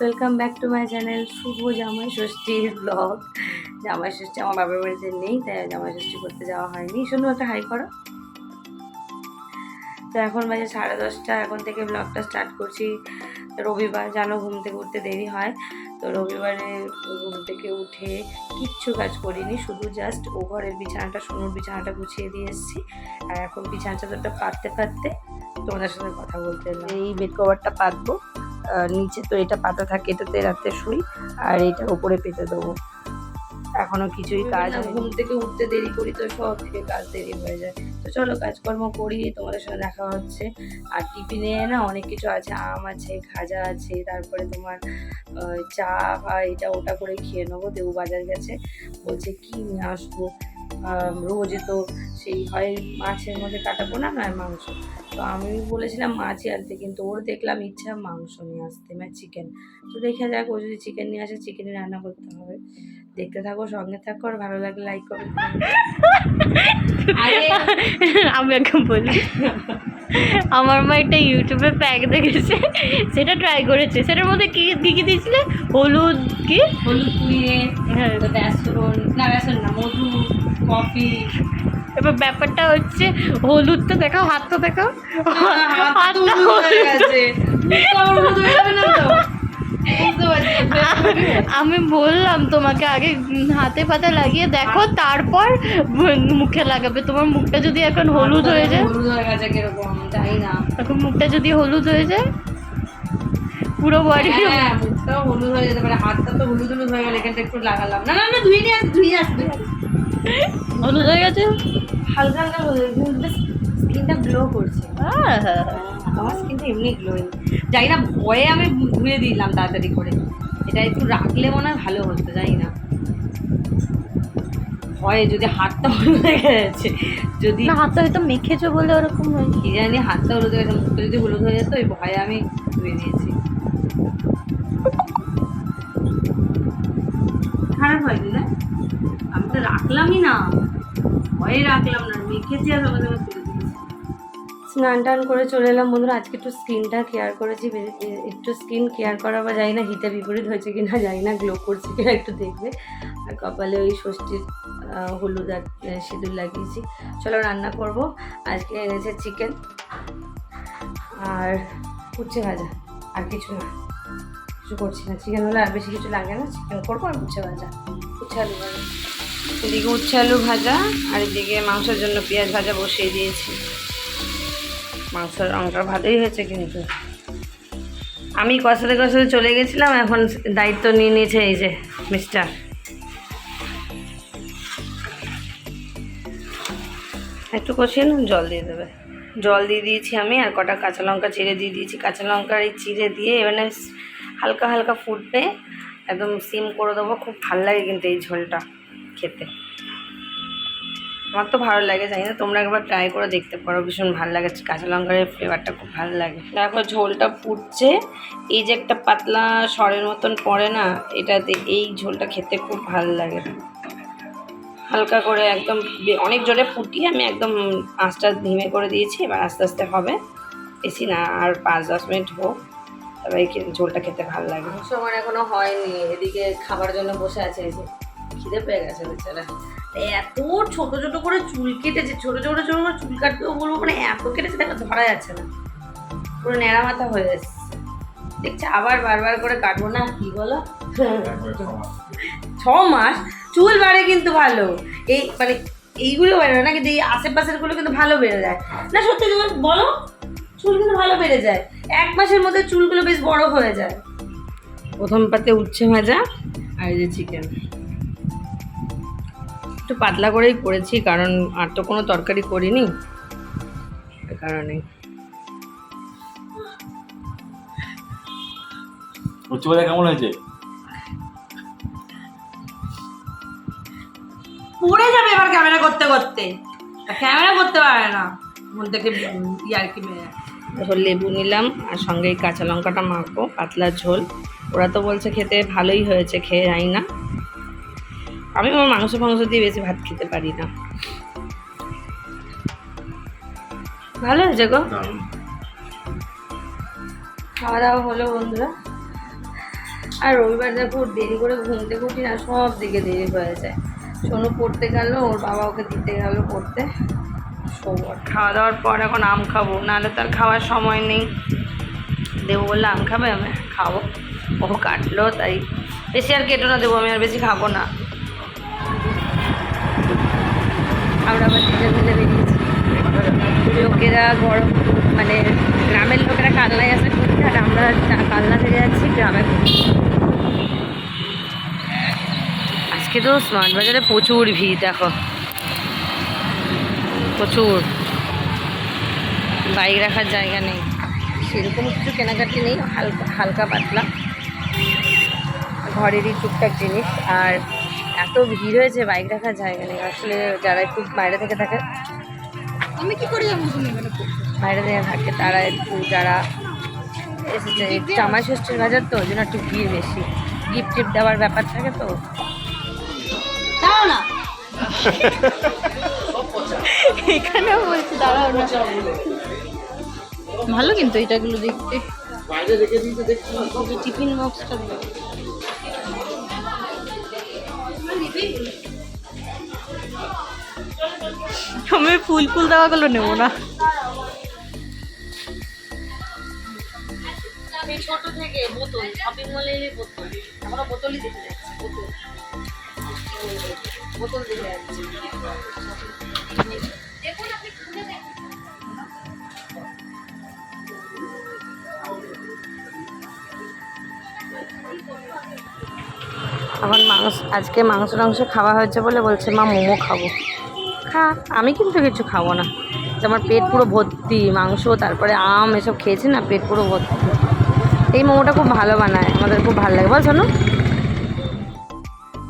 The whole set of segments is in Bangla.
Welcome back to my channel Shubho Jamai ষষ্ঠীর ব্লগ জামাই ষষ্ঠী আমার বাবার বাড়িতে নেই, তাই জামাই ষষ্ঠী করতে যাওয়া হয়নি। শুধু একটা হাই করো। তো এখন বাজে সাড়ে দশটা, এখন থেকে ব্লগটা স্টার্ট করছি। রবিবার, জানো, ঘুম থেকে উঠতে দেরি হয়। তো রবিবারে ঘুম থেকে উঠে কিচ্ছু কাজ করিনি, শুধু জাস্ট ও ঘরের বিছানাটা, সোনুর বিছানাটা গুছিয়ে দিয়ে এসেছি। আর এখন বিছানা চাদরটা পাততে পাততে তোমাদের সাথে কথা বলতে। এই বেড কভারটা পাতবো। নিচে তো এটা পাতা থাকে এটাতে রাতে শুই আর এটা উপরে পেতে দেবো। এখনও কিছুই কাজ ঘুম থেকে উঠতে দেরি করি তো সব থেকে কাজ দেরি হয়ে যায়। তো চলো কাজকর্ম করি তোমাদের সাথে দেখা হচ্ছে। আর টিফিনে না অনেক কিছু আছে আম আছে খাজা আছে তারপরে তোমার চা বা এটা ওটা করে খেয়ে নেব দেবু বাজার গেছে। বলছে কি নিয়ে আসব? রোজ তো সেই হয় মাছের মধ্যে কাটাবো না নয় মাংস। তো আমি বলেছিলাম মাছই আনতে। কিন্তু ওর দেখলাম ইচ্ছা মাংস নিয়ে আসতে মানে চিকেন তো দেখা যাক ও যদি চিকেন নিয়ে আসে চিকেনই রান্না করতে হবে। দেখতে থাকো সঙ্গে থাকো আর ভালো লাগলে লাইক করো। আরে আমি এখন বলি আমার মা একটা ইউটিউবে প্যাক দেখেছে সেটা ট্রাই করেছে। সেটার মধ্যে কি কি কি দিয়েছিলে? হলুদ কি? হলুদ পুড়িয়ে হ্যাঁ। বেসন না বেসন না মধু। কফি। এবার ব্যাপারটা হচ্ছে হলুদ তো দেখাও হাত তো? দেখাও আমি বললাম তোমাকে আগে হাতে পাতে লাগিয়ে দেখো তারপর মুখে লাগাবে। তোমার মুখটা যদি এখন হলুদ হয়ে যায় এখন মুখটা যদি হলুদ হয়ে যায় পুরো বডি হ্যাঁ হলুদ হয়ে যেতে পারে হাতটা তো হলুদ হলুদ হয়ে গেলে এখানটা একটু লাগালাম। না না না ধুয়ে নিয়ে ধুয়ে আসবে। হলুদ হয়ে গেছে? হালকা হালকা হলুদ স্কিনটা গ্লো করছে। হ্যাঁ হ্যাঁ আমার স্কিনটা এমনি গ্লোয়িং জানি না ভয়ে আমি ধুয়ে দিলাম তাড়াতাড়ি করে। এটা একটু রাখলে মনে হয় ভালো হতো জানি না। ভয়ে যদি হাতটা হলুদ হয়ে গেছে যদি হাতটা হয়তো মেখেছো বলে ওরকম কি জানি হাতটা হলুদ হয়ে গেছে মুখটা যদি হলুদ হয়ে যেত ওই ভয়ে আমি ধুয়ে দিয়েছি খারাপ হয়নি না? আমি তো রাখলামই না। ভয়ে রাখলাম না মেখেছি আর সঙ্গে সঙ্গে স্নান টান করে চলে এলাম বন্ধুরা, আজকে একটু স্কিনটা কেয়ার করেছি একটু স্কিন কেয়ার করা বা জানি না হিতে বিপরীত হয়েছে কি না জানি না, গ্লো করছে কিনা একটু দেখবে। আর কপালে ওই ষষ্ঠীর হলুদ আর সিঁদুর লাগিয়েছি। চলো রান্না করব। আজকে এনেছে চিকেন আর উচ্ছে ভাজা, আর কিছু না। কিছু করছি না। চিকেন হলে আর বেশি কিছু লাগে না, চিকেন করব আর উচ্ছে ভাজা। উচ্ছে আলু ভাজা। এদিকে উচ্ছে আলু ভাজা, আর এদিকে মাংসের জন্য পেঁয়াজ ভাজা বসিয়ে দিয়েছি। মাংসের রঙটা ভালোই হয়েছে কিন্তু। আমি কষাতে কষাতে চলে গেছিলাম, এখন দায়িত্ব নিয়ে নিয়েছে এই যে মিস্টার একটু কষিয়ে না জল দিয়ে দেবে। জল দিয়ে দিয়েছি আমি, আর কটা কাঁচা লঙ্কা চিড়ে দিয়ে দিয়েছি। কাঁচা লঙ্কার এই চিড়ে দিয়ে এবারে হালকা হালকা ফুটবে, একদম সিম করে দেবো, খুব ভালো লাগে কিন্তু এই ঝোলটা। খেতে। আমার তো ভালো লাগে, জানি না, তোমরা একবার ট্রাই করে দেখতে পারো, ভীষণ ভালো লাগে, কাঁচা লঙ্কার ফ্লেভারটা খুব ভালো লাগে। দেখো, ঝোলটা ফুটছে, এই যে একটা পাতলা সরের মতন পড়ে না, এটাতে এই ঝোলটা খেতে খুব ভালো লাগে। হালকা করে একদম অনেক জোরে ফুটিয়ে আমি একদম আঁচটা ধিমে করে দিয়েছি, এবার আস্তে আস্তে হবে। বেশি না, আর পাঁচ দশ মিনিট হোক, তবে ঝোলটা খেতে ভালো লাগে। সময় এখনও হয়নি, এদিকে খাবার জন্য বসে আছে এই যে। খিদে পেয়ে গেছে বেচারা। এত ছোট ছোট করে চুল কেটেছে, ছোট ছোট ছোট করে চুল কাটতেও বলব মানে এত কেটেছে, দেখো ধরা যাচ্ছে না। পুরো ন্যাড়া মাথা হয়ে যাচ্ছে দেখছি আবার বারবার করে কাটবো না, কি বলো? ছ মাস চুল বাড়ে কিন্তু ভালো। এই মানে এইগুলো বেড়ে না কিন্তু এই আশেপাশেরগুলো কিন্তু ভালো বেড়ে যায়। না, সত্যি তুমি বলো, চুল কিন্তু ভালো বেড়ে যায়। এক মাসের মধ্যে চুলগুলো বেশ বড় হয়ে যায়। প্রথম পাতে উচ্ছে ভাজা, আর এই যে চিকেন একটু পাতলা করেই করেছি কারণ আর তো কোনো তরকারি করিনি। কারণে উচ্চ বাজার কেমন হয়েছে? পড়ে যাবে এবার ক্যামেরা করতে করতে। ক্যামেরা করতে পারে না। মন থেকে ইয়ার কি মেরে দেখো লেবু নিলাম আর সঙ্গে এই কাঁচা লঙ্কাটা মাখবো পাতলা ঝোল। ওরা তো বলছে খেতে ভালোই হয়েছে খেয়ে যাই না। আমি আমার মাংস ফাংস দিয়ে বেশি ভাত খেতে পারি না। ভালো হয়েছে গো? খাওয়া দাওয়া হলো বন্ধুরা। আর রবিবার দেখো দেরি করে ঘুম থেকে উঠি না সব দিকে দেরি হয়ে যায়। সোনু পড়তে গেল ওর বাবা ওকে দিতে গেল পড়তে। খাওয়া দাওয়ার পর এখন আম খাব নাহলে তার খাওয়ার সময় নেই। দেবো বললে আম খাবে আমি খাব। ও কাটলো তাই। বেশি আর কেটো না দেবো আমি আর বেশি খাব না। লোকেরা গরম মানে গ্রামের লোকেরা কালনায় আসে ঘুরতে, আর আমরা কালনা থেকে যাচ্ছি গ্রামে আজকে তো স্মার্ট বাজারে প্রচুর ভিড়, দেখো। প্রচুর। বাইক রাখার জায়গা নেই। সেরকম কিছু কেনাকাটি নেই, হালকা হালকা পাতলা। ঘরেরই টুকটাক জিনিস, আর এত ভিড় হয়েছে বাইক রাখার জায়গা নেই। আসলে যারা একটু বাইরে থেকে থাকে আমি কি করে যাব তুমি এখানে বাইরে থেকে থাকে তারা একটু যারা এসেছে জামাই ষষ্ঠীর বাজার তো ওই জন্য একটু ভিড় বেশি। গিফট টিফট দেওয়ার ব্যাপার থাকে তো। দাঁড়াও না। এখানে বলছি দাঁড়াও না। ভালো কিন্তু এটাগুলো দেখতে। টিফিন বক্সটা। আমি ফুল ফুল দেওয়াগুলো নেব না। ছোট থেকে বোতল শপিং মলে বোতল। আমরা বোতলই দেখে যাচ্ছি বোতল। বোতল দেখে যাচ্ছি। এখন মাংস আজকে মাংস টাংস খাওয়া হয়েছে বলে বলছে মা মোমো খাব। খা আমি কিন্তু কিছু খাব না। যে আমার পেট পুরো ভর্তি মাংস তারপরে আম এসব খেয়েছি না পেট পুরো ভর্তি। এই মোমোটা খুব ভালো বানায় আমাদের খুব ভালো লাগে। বল শোনো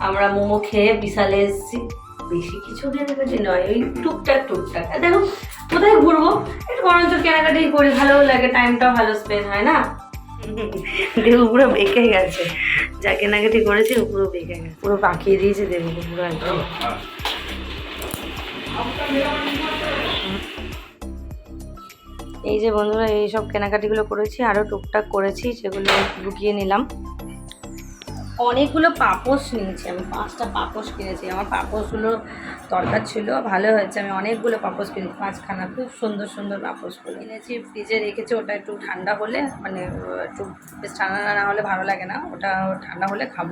আমরা মোমো খেয়ে বিশালে এসেছি। বেশি কিছু কেনাকাটি নয় ওই টুকটাক টুকটাক। দেখো কোথায় ঘুরবো? একটু বরঞ্চ কেনাকাটি করি ভালোও লাগে টাইমটাও ভালো স্পেন্ড হয় না? দেবু পুরো বেঁকে গেছে। যা কেনাকাটি করেছে পুরো বেঁকে গেছে। পুরো পাকিয়ে দিয়েছে দেবুকে পুরো একদম। এই যে বন্ধুরা, এই সব কেনাকাটিগুলো করেছি আরও টুকটাক করেছি, সেগুলো লুকিয়ে নিলাম। অনেকগুলো পাপোশ নিয়েছি আমি, পাঁচটা পাপোশ কিনেছি। আমার পাপোশগুলো দরকার ছিল, ভালো হয়েছে, আমি অনেকগুলো পাপোশ কিনেছি, পাঁচখানা, খুব সুন্দর সুন্দর পাপোশগুলো কিনেছি। ফ্রিজে রেখেছি, ওটা একটু ঠান্ডা হলে মানে একটু বেশ ঠান্ডা না হলে ভালো লাগে না, ওটা ঠান্ডা হলে খাব।